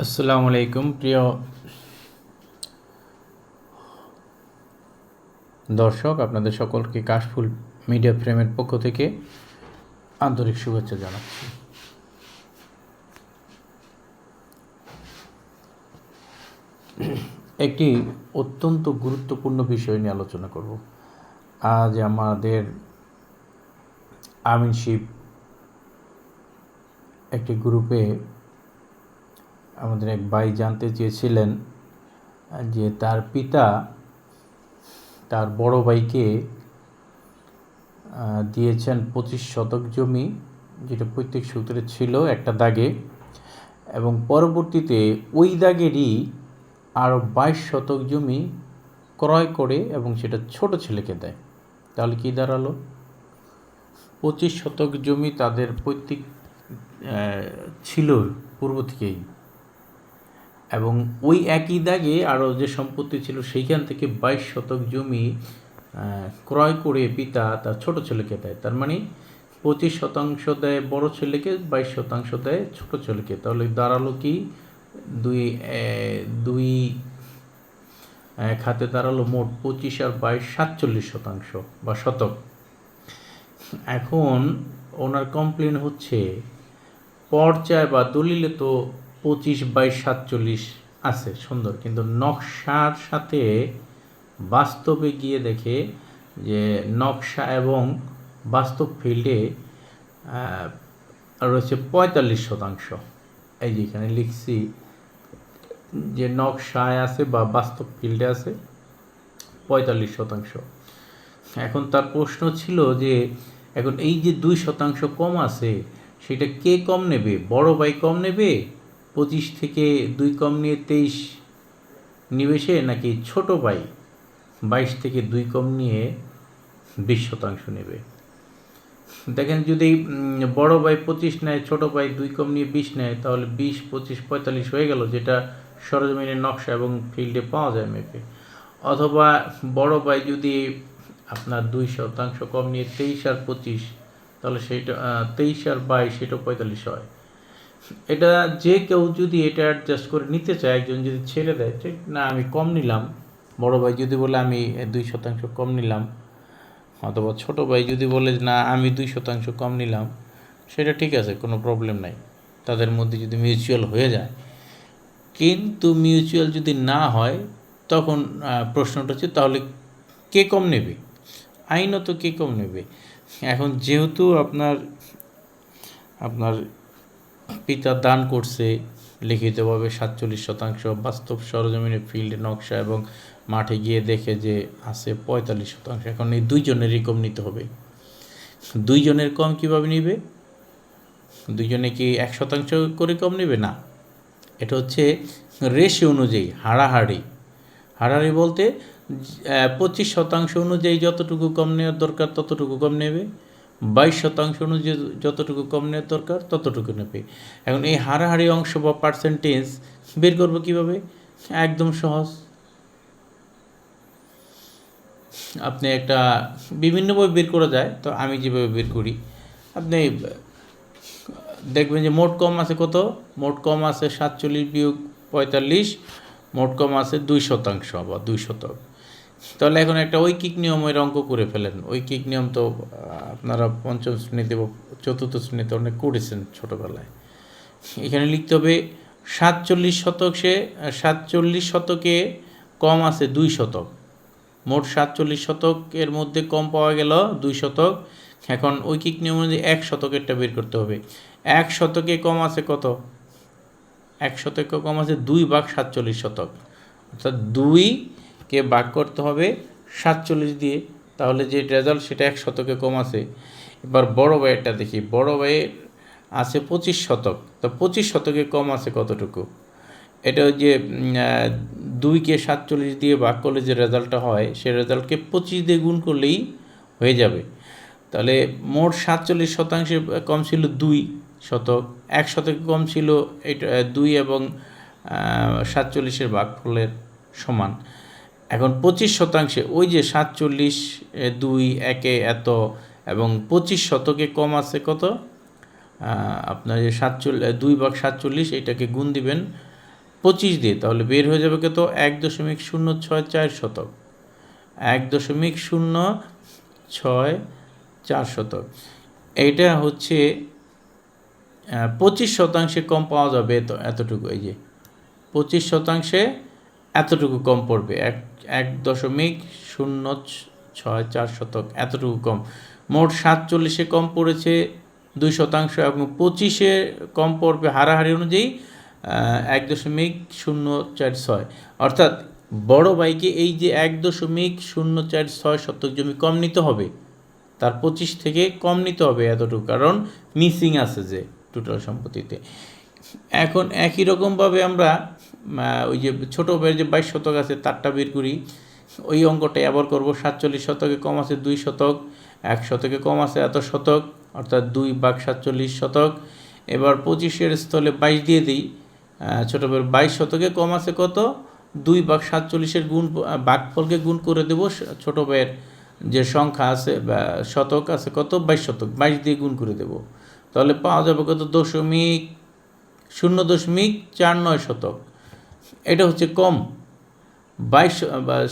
আসসালামু আলাইকুম, প্রিয় দর্শক, আপনাদের সকলকে কাশফুল মিডিয়া ফ্রেমের পক্ষ থেকে আন্তরিক শুভেচ্ছা জানাচ্ছি। একটি অত্যন্ত গুরুত্বপূর্ণ বিষয় নিয়ে আলোচনা করব। আজ আমাদের আমিনশিপ একটি গ্রুপে আমাদের এক ভাই জানতে চেয়েছিলেন যে তার পিতা তার বড় ভাইকে দিয়েছেন পঁচিশ শতক জমি, যেটা প্রত্যেক সূত্রে ছিল একটা দাগে। এবং পরবর্তীতে ওই দাগেরই আরও বাইশ শতক জমি ক্রয় করে এবং সেটা ছোট ছেলেকে দেয়। তাহলে কী দাঁড়াল? পঁচিশ শতক জমি তাদের পৈতৃক ছিল পূর্ব থেকেই। এবং ওই একই দাগে আরও যে সম্পত্তি ছিল সেইখান থেকে বাইশ শতক জমি ক্রয় করে পিতা তার ছোট ছেলেকে দেয়। তার মানে পঁচিশ শতাংশ দেয় বড় ছেলেকে, বাইশ শতাংশ দেয় ছোট ছেলেকে। তাহলে দাঁড়াল কি? দুই দুই খাতে দাঁড়াল মোট পঁচিশ আর বাইশ সাতচল্লিশ শতাংশ বা শতক। এখন ওনার কমপ্লেন হচ্ছে পর্যায় বা দলিলে তো পঁচিশ বাইশ সাতচল্লিশ আছে, সুন্দর। কিন্তু নকশার সাথে বাস্তবে গিয়ে দেখে যে নকশা এবং বাস্তব ফিল্ডে রয়েছে পঁয়তাল্লিশ শতাংশ। এই যে এখানে লিখছি যে নকশায় আছে বা বাস্তব ফিল্ডে আছে পঁয়তাল্লিশ শতাংশ। এখন তার প্রশ্ন ছিল যে এখন এই যে দুই শতাংশ কম আছে, সেটা কে কম নেবে? বড় ভাই কম নেবে পঁচিশ থেকে দুই কম নিয়ে তেইশ নিবে সে নাকি ছোট ভাই বাইশ থেকে দুই কম নিয়ে বিশ শতাংশ নেবে? দেখেন যদি বড় ভাই পঁচিশ নেয় ছোট ভাই দুই কম নিয়ে বিশ নেয় তাহলে বিশ পঁচিশ পঁয়তাল্লিশ হয়ে গেল যেটা সরজমিনের নকশা এবং ফিল্ডে পাওয়া যায় মেপে। অথবা বড় ভাই যদি আপনার দুই শতাংশ কম নিয়ে তেইশ আর পঁচিশ তাহলে আহ, তেইশ আর বাইশ সেটা পঁয়তাল্লিশ হয়। এটা যে কেউ যদি এটা অ্যাডজাস্ট করে নিতে চায়, একজন যদি ছেড়ে দেয়, ঠিক? না, আমি কম নিলাম। বড় ভাই যদি বলে, আমি দুই শতাংশ কম নিলাম। অথবা ছোট ভাই যদি বলে, না, আমি দুই শতাংশ কম নিলাম। সেটা ঠিক আছে, কোনো প্রবলেম নাই। তাদের মধ্যে যদি মিউচুয়াল হয়ে যায়। কিন্তু মিউচুয়াল যদি না হয়, তখন প্রশ্নটা হচ্ছে, তাহলে কে কম নেবে? আইনত কে কম নেবে? এখন যেহেতু আপনার আপনার পিতা দান করছে, লিখিতভাবে সাতচল্লিশ শতাংশ। বাস্তব সরজমিনে ফিল্ড, নকশা এবং মাঠে গিয়ে দেখে যে আছে পঁয়তাল্লিশ শতাংশ। এখন এই দুইজনেরই কম নিতে হবে। দুইজনের কম কীভাবে নিবে? দুইজনে কি এক শতাংশ করে কম নেবে? না। এটা হচ্ছে রেশি অনুযায়ী হাড়াহাড়ি হাড়াহাড়ি বলতে পঁচিশ শতাংশ অনুযায়ী যতটুকু কম নেওয়ার দরকার ততটুকু কম নেবে। বাইশ শতাংশ অনুযায়ী যতটুকু কম নেওয়ার দরকার, ততটুকু নেবে। এখন এই হাড়াহাড়ি অংশ বা পার্সেন্টেজ বের করব কীভাবে? একদম সহজ। আপনি একটা বিভিন্নভাবে বের করা যায়, তো আমি যেভাবে বের করি। আপনি দেখবেন যে মোট কম আছে কত? মোট কম আছে সাতচল্লিশ বিয়োগ পঁয়তাল্লিশ, মোট কম আছে দুই শতাংশ বা দুই শতক। তাহলে এখন একটা ঐকিক নিয়মের অঙ্ক করে ফেলেন। ঐকিক নিয়ম তো আপনারা পঞ্চম শ্রেণীতে চতুর্থ শ্রেণীতে অনেক করেছেন ছোটোবেলায়। এখানে লিখতে হবে, সাতচল্লিশ শতক, সাতচল্লিশ শতকে কম আছে দুই শতক। মোট সাতচল্লিশ শতকের মধ্যে কম পাওয়া গেল দুই শতক। এখন ঐকিক নিয়ম অনুযায়ী এক শতকেরটা বের করতে হবে। এক শতকে কম আছে কত? এক শতকে কম আছে দুই ভাগ সাতচল্লিশ শতক। অর্থাৎ দুইকে ভাগ করতে হবে সাতচল্লিশ দিয়ে, তাহলে যে রেজাল্ট সেটা এক শতকে কম আছে। এবার বড় ভাইয়েরটা দেখি, বড় ভাইয়ের আছে পঁচিশ শতক, তো পঁচিশ শতকে কম আছে কতটুকু? এটা যে দুইকে সাতচল্লিশ দিয়ে ভাগ করলে যে রেজাল্টটা হয়, সে রেজাল্টকে পঁচিশ দিয়ে গুণ করলেই হয়ে যাবে। তাহলে মোট সাতচল্লিশ শতাংশে কম ছিল দুই শতক, এক শতকে কম ছিল এটা, দুই এবং সাতচল্লিশের ভাগফলের সমান। এখন পঁচিশ শতাংশে ওই যে সাতচল্লিশ দুই, একে এত এবং পঁচিশ শতকে কম আছে কত? আপনার যে সাতচল্লিশ দুই ভাগ সাতচল্লিশ, এটাকে গুণ দিবেন পঁচিশ দিয়ে, তাহলে বের হয়ে যাবে কত? এক দশমিক শূন্য ছয় চার শতক। এক দশমিক শূন্য ছয় চার শতক। এইটা হচ্ছে পঁচিশ শতাংশে কম পাওয়া যাবে তো এতটুকু, এই যে। পঁচিশ শতাংশে এতটুকু কম পড়বে। এক এক দশমিক শূন্য ছয় চার শতক, এতটুকু কম। মোট সাতচল্লিশে কম পড়েছে দুই শতাংশ এবং পঁচিশে কম পড়বে হারাহারি অনুযায়ী এক দশমিক শূন্য চার ছয়। অর্থাৎ বড় বাইকে এই যে এক দশমিক শূন্য চার ছয় শতক জমি কম নিতে হবে, তার পঁচিশ থেকে কম নিতে হবে এতটুকু, কারণ মিসিং আছে যে টোটাল সম্পত্তিতে। এখন একই রকমভাবে আমরা ওই যে ছোটো বের যে বাইশ শতক আছে তারটা বের করি। ওই অঙ্কটা আবার করব। সাতচল্লিশ শতকে কম আছে দুই শতক এক শতকে কম আছে এত শতক অর্থাৎ দুই বাঘ সাতচল্লিশ শতক। এবার পঁচিশের স্থলে বাইশ দিয়ে দিই। ছোটো বের বাইশ শতকে কম আছে কত? দুই বাঘ সাতচল্লিশের গুণ আহ, ভাগফলকে গুণ করে দেবো। ছোটো বের যে সংখ্যা আছে শতক আছে কত? বাইশ শতক। বাইশ দিয়ে গুণ করে দেব। তাহলে পাওয়া যাবে কত? দশমিক শূন্য দশমিক চার নয় শতক। এটা হচ্ছে কম। বাইশ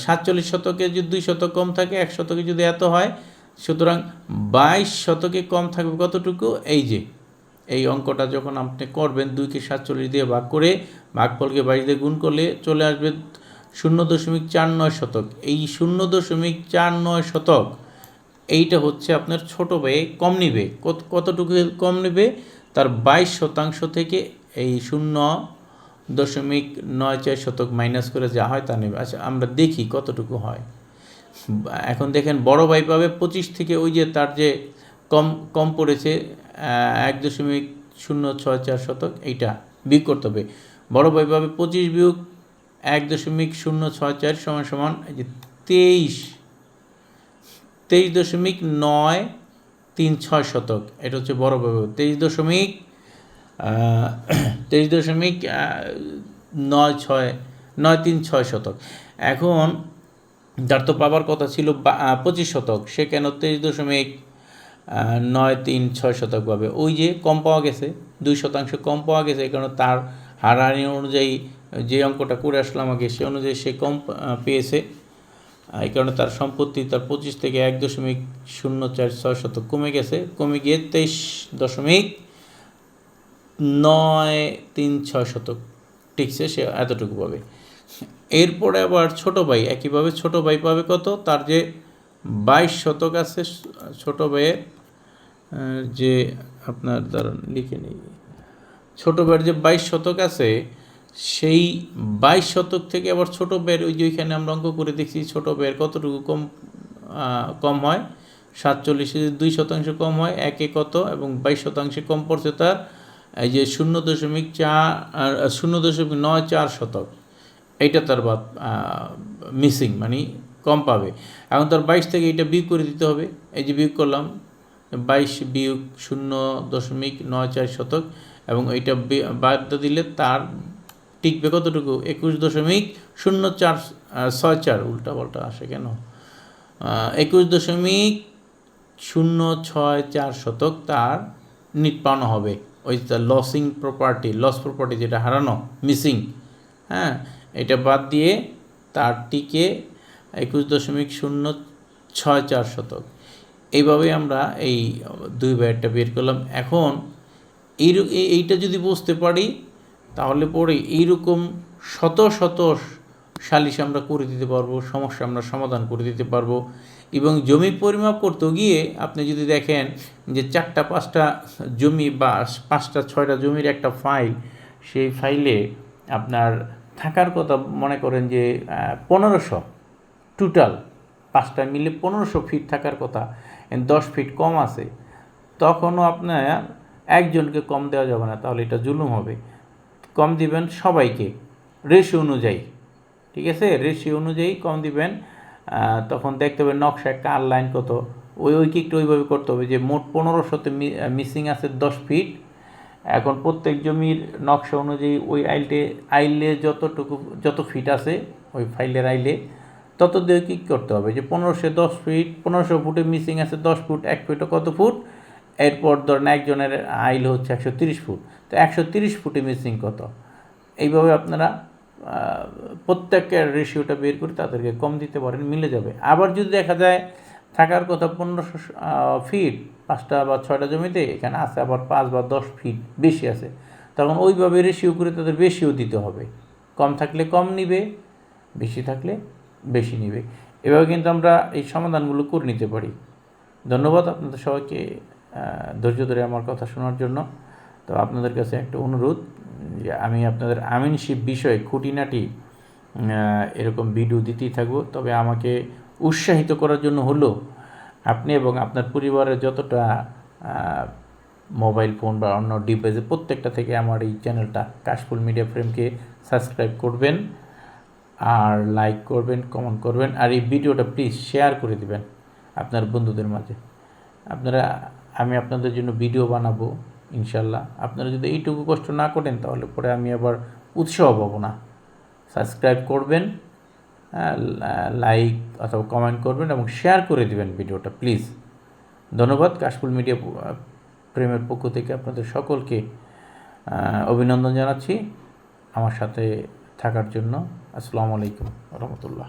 সাতচল্লিশ শতকে যদি দুই শতক কম থাকে, এক শতকে যদি এত হয়, সুতরাং বাইশ শতকে কম থাকবে কতটুকু? এই যে, এই অঙ্কটা যখন আপনি করবেন দুইকে সাতচল্লিশ দিয়ে ভাগ করে ভাগফলকে বাইশ দিয়ে গুণ করলে চলে আসবে শূন্য দশমিক চার নয় শতক। এই শূন্য দশমিক চার নয় শতক, এইটা হচ্ছে আপনার ছোট ব্যয়ে কম নিবে। কত, কতটুকু কম নেবে? তার বাইশ শতাংশ থেকে এই শূন্য দশমিক নয় চার শতক মাইনাস করে যা হয় তা নেবে। আচ্ছা আমরা দেখি কতটুকু হয়। এখন দেখেন, বড় ভাই পাবে পঁচিশ থেকে ওই যে তার যে কম কম পড়েছে এক দশমিক শূন্য ছয় চার শতক, এইটা বিয়োগ করতে হবে। বড় ভাই পাবে পঁচিশ বিয়োগ এক দশমিক শূন্য ছয় চার সমান সমান, এই যে তেইশ তেইশ দশমিক নয় তিন ছয় শতক, এটা হচ্ছে বড় ব্যবহার তেইশ দশমিক তেইশ দশমিক নয় ছয়, নয় তিন ছয় শতক। এখন যার তো পাবার কথা ছিল পঁচিশ শতক, সে কেন তেইশ দশমিক নয় তিন ছয় শতক পাবে? ওই যে কম পাওয়া গেছে, দুই শতাংশ কম পাওয়া গেছে কারণে তার হারাহারি অনুযায়ী যে অঙ্কটা করে আসলাম আগে, সে অনুযায়ী সে কম পেয়েছে। এই কারণে তার সম্পত্তি তার পঁচিশ থেকে এক দশমিক শূন্য চার ছয় শতক কমে গেছে। কমে গিয়ে তেইশ দশমিক নয় তিন ছয় শতক। টিকছে সে এতটুকু পাবে। এরপরে আবার ছোট ভাই, একইভাবে ছোট ভাই পাবে কত? তার যে বাইশ শতক আছে, ছোট ভাইয়ের যে আপনার দাঁড়ান লিখে নিই। ছোট ভাইয়ের যে বাইশ শতক আছে, সেই বাইশ শতক থেকে আবার ছোট বের ওই যে ওইখানে আমরা অঙ্ক করে দেখছি, ছোট বের কতটুকু কম কম হয়? সাতচল্লিশে দুই শতাংশ কম হয়, একে কত? এবং বাইশ শতাংশে কম পড়ছে তার এই যে শূন্য দশমিক চার শূন্য দশমিক নয়, চার শতক, এইটা তার বাদ মিসিং মানে কম পাবে। এখন তার বাইশ থেকে এইটা বিয়োগ করে দিতে হবে। এই যে বিয়োগ করলাম, বাইশ বিয়োগ শূন্য দশমিক নয়, চার শতক, এবং এইটা বাদ দিলে তার টিকবে কতটুকু? একুশ দশমিক শূন্য চার ছয় চার, উল্টা পাল্টা আসে কেন? একুশ দশমিক শূন্য ছয় চার শতক তার নিট পাওয়ানো হবে। ওই লসিং প্রপার্টি লস প্রপার্টি যেটা হারানো মিসিং হ্যাঁ? এটা বাদ দিয়ে তার টিকে একুশ দশমিক শূন্য ছয় চার শতক। এইভাবেই আমরা এই দুই বাইরটা বের করলাম। এখন এই এইটা যদি বুঝতে পারি, তাহলে পরে এইরকম শত শত সালিশ আমরা করে দিতে পারব, সমস্যা আমরা সমাধান করে দিতে পারব। এবং জমি পরিমাপ করতে গিয়ে আপনি যদি দেখেন যে চারটা, পাঁচটা জমি বা পাঁচটা, ছয়টা জমির একটা ফাইল সেই ফাইলে আপনার থাকার কথা মনে করেন যে পনেরোশো টোটাল পাঁচটা মিলে পনেরোশো ফিট থাকার কথা দশ ফিট কম আছে, তখনও আপনার একজনকে কম দেওয়া যাবে না, তাহলে এটা জুলুম হবে। কম দিবেন সবাইকে রেশি অনুযায়ী, ঠিক আছে? রেশি অনুযায়ী কম দিবেন তখন দেখতে হবে নকশায় কার লাইন কত। ওই ওইকে একটু ওইভাবে করতে হবে যে মোট পনেরোশোতে মিসিং আছে দশ ফিট এখন প্রত্যেক জমির নকশা অনুযায়ী ওই আইলটে, আইলে যতটুকু, যত ফিট আছে ওই ফাইলের আইলে তত দিয়ে কী করতে হবে যে পনেরোশো দশ ফিট পনেরোশো ফুটে মিসিং আছে দশ ফুট, এক ফুটে কত ফুট? এরপর ধরেন একজনের আইল হচ্ছে একশো তিরিশ ফুট। তো একশো তিরিশ ফুটে মিসিং কত? এইভাবে আপনারা প্রত্যেকের রেশিওটা বের করে তাদেরকে কম দিতে পারেন, মিলে যাবে। আবার যদি দেখা যায় থাকার কথা পনেরোশো ফিট পাঁচটা বা ছয়টা জমিতে, এখানে আছে আবার পাঁচ বা দশ ফিট বেশি আছে, তখন ওইভাবে রেশিও করে তাদের বেশিও দিতে হবে। কম থাকলে কম নিবে, বেশি থাকলে বেশি নিবে। এভাবে কিন্তু আমরা এই সমাধানগুলো করে নিতে পারি। ধন্যবাদ আপনাদের সবাইকে ধৈর্য ধরে আমার কথা শোনার জন্য। তো আপনাদের কাছে একটা অনুরোধ আমি আপনাদের আমিনশিপ বিষয়ে খুঁটিনাটি এরকম ভিডিও দিতেই থাকব। তবে আমাকে উৎসাহিত করার জন্য হলো, আপনি এবং আপনার পরিবারের যতটা মোবাইল ফোন বা অন্য ডিভাইসে প্রত্যেকটা থেকে আমার এই চ্যানেলটা কাশফুল মিডিয়া ফ্রেমকে সাবস্ক্রাইব করবেন, আর লাইক করবেন কমেন্ট করবেন, আর এই ভিডিওটা প্লিজ শেয়ার করে দিবেন আপনার বন্ধুদের মাঝে। আপনারা, আমি আপনাদের জন্য ভিডিও বানাবো। ইনশাল্লাহ। আপনারা যদি এইটুকু কষ্ট না করেন, তাহলে পরে আমি আবার উৎসাহ পাবো না। সাবস্ক্রাইব করবেন লাইক অথবা কমেন্ট করবেন এবং শেয়ার করে দেবেন ভিডিওটা, প্লিজ। ধন্যবাদ, কাশফুল মিডিয়া প্রেমের পক্ষ থেকে আপনাদের সকলকে অভিনন্দন জানাচ্ছি। আমার সাথে থাকার জন্য আসসালামু আলাইকুম রহমতুল্লাহ।